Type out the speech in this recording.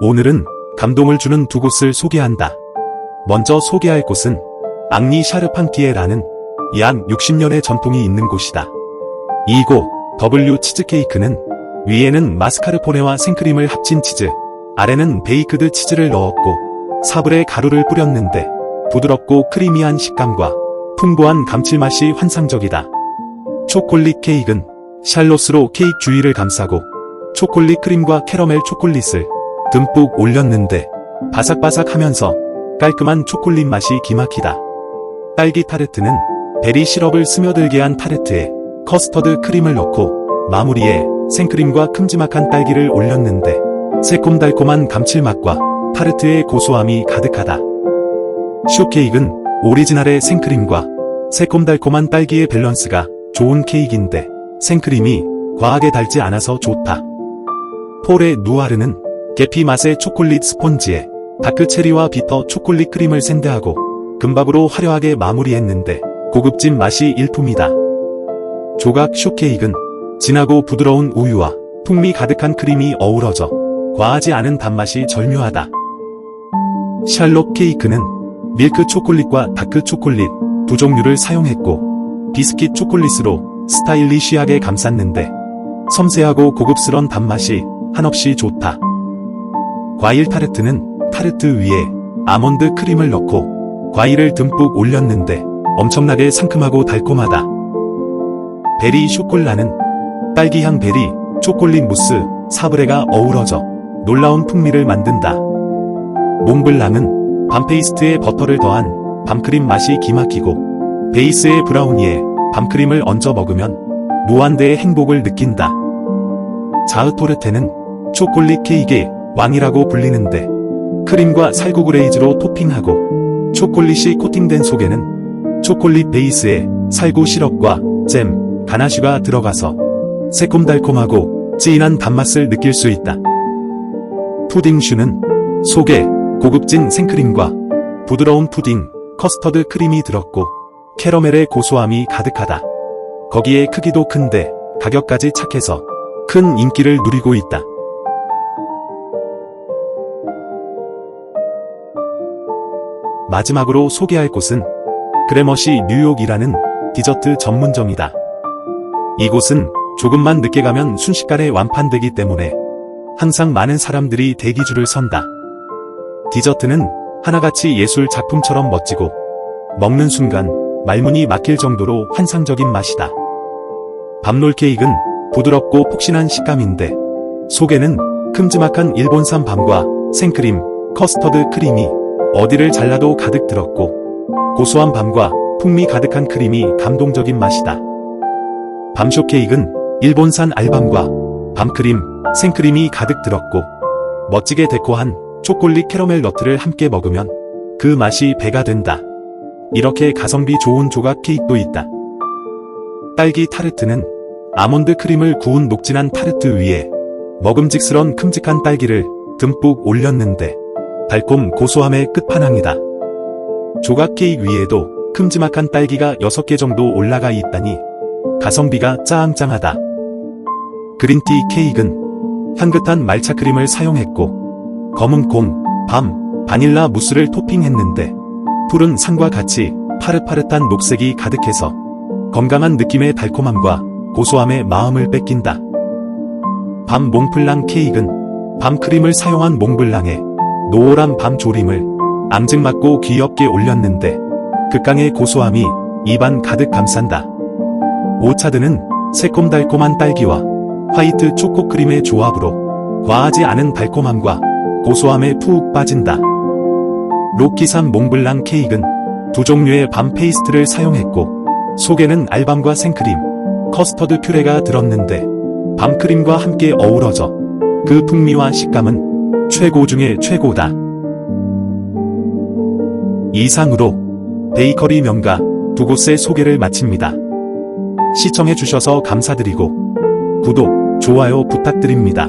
오늘은 감동을 주는 두 곳을 소개한다. 먼저 소개할 곳은 앙리 샤르팡티에라는 약 60년의 전통이 있는 곳이다. 이곳 W 치즈케이크는 위에는 마스카르포네와 생크림을 합친 치즈, 아래는 베이크드 치즈를 넣었고 사브레 가루를 뿌렸는데 부드럽고 크리미한 식감과 풍부한 감칠맛이 환상적이다. 초콜릿 케이크는 샬롯으로 케이크 주위를 감싸고 초콜릿 크림과 캐러멜 초콜릿을 듬뿍 올렸는데 바삭바삭하면서 깔끔한 초콜릿 맛이 기막히다. 딸기 타르트는 베리 시럽을 스며들게 한 타르트에 커스터드 크림을 넣고 마무리에 생크림과 큼지막한 딸기를 올렸는데 새콤달콤한 감칠맛과 타르트의 고소함이 가득하다. 슈케이크는 오리지널의 생크림과 새콤달콤한 딸기의 밸런스가 좋은 케이크인데 생크림이 과하게 달지 않아서 좋다. 폴의 누아르는 계피 맛의 초콜릿 스폰지에 다크 체리와 비터 초콜릿 크림을 샌드하고 금박으로 화려하게 마무리했는데 고급진 맛이 일품이다. 조각 쇼케이크는 진하고 부드러운 우유와 풍미 가득한 크림이 어우러져 과하지 않은 단맛이 절묘하다. 샬롯 케이크는 밀크 초콜릿과 다크 초콜릿 두 종류를 사용했고 비스킷 초콜릿으로 스타일리시하게 감쌌는데 섬세하고 고급스런 단맛이 한없이 좋다. 과일 타르트는 타르트 위에 아몬드 크림을 넣고 과일을 듬뿍 올렸는데 엄청나게 상큼하고 달콤하다. 베리 쇼콜라는 딸기향 베리, 초콜릿 무스, 사브레가 어우러져 놀라운 풍미를 만든다. 몽블랑은 밤 페이스트에 버터를 더한 밤크림 맛이 기막히고 베이스의 브라우니에 밤크림을 얹어 먹으면 무한대의 행복을 느낀다. 자흐토르테는 초콜릿 케이크의 왕이라고 불리는데 크림과 살구그레이즈로 토핑하고 초콜릿이 코팅된 속에는 초콜릿 베이스에 살구 시럽과 잼, 가나슈가 들어가서 새콤달콤하고 진한 단맛을 느낄 수 있다. 푸딩슈는 속에 고급진 생크림과 부드러운 푸딩, 커스터드 크림이 들었고 캐러멜의 고소함이 가득하다. 거기에 크기도 큰데 가격까지 착해서 큰 인기를 누리고 있다. 마지막으로 소개할 곳은 그레머시 뉴욕이라는 디저트 전문점이다. 이곳은 조금만 늦게 가면 순식간에 완판되기 때문에 항상 많은 사람들이 대기줄을 선다. 디저트는 하나같이 예술 작품처럼 멋지고 먹는 순간 말문이 막힐 정도로 환상적인 맛이다. 밤롤 케이크는 부드럽고 폭신한 식감인데 속에는 큼지막한 일본산 밤과 생크림, 커스터드 크림이 어디를 잘라도 가득 들었고 고소한 밤과 풍미 가득한 크림이 감동적인 맛이다. 밤 쇼 케이크는 일본산 알밤과 밤크림, 생크림이 가득 들었고 멋지게 데코한 초콜릿 캐러멜 너트를 함께 먹으면 그 맛이 배가 된다. 이렇게 가성비 좋은 조각 케이크도 있다. 딸기 타르트는 아몬드 크림을 구운 녹진한 타르트 위에 먹음직스런 큼직한 딸기를 듬뿍 올렸는데 달콤 고소함의 끝판왕이다. 조각 케이크 위에도 큼지막한 딸기가 6개 정도 올라가 있다니 가성비가 짱짱하다. 그린티 케이크는 향긋한 말차 크림을 사용했고 검은 콩, 밤, 바닐라 무스를 토핑했는데 푸른 산과 같이 파릇파릇한 녹색이 가득해서 건강한 느낌의 달콤함과 고소함에 마음을 뺏긴다. 밤 몽플랑 케이크는 밤 크림을 사용한 몽블랑에 노란 밤 조림을 앙증맞고 귀엽게 올렸는데 극강의 고소함이 입안 가득 감싼다. 오차드는 새콤달콤한 딸기와 화이트 초코크림의 조합으로 과하지 않은 달콤함과 고소함에 푹 빠진다. 로키산 몽블랑 케이크는 두 종류의 밤 페이스트를 사용했고 속에는 알밤과 생크림, 커스터드 퓨레가 들었는데 밤크림과 함께 어우러져 그 풍미와 식감은 최고 중의 최고다. 이상으로 베이커리 명가 두 곳의 소개를 마칩니다. 시청해주셔서 감사드리고 구독, 좋아요 부탁드립니다.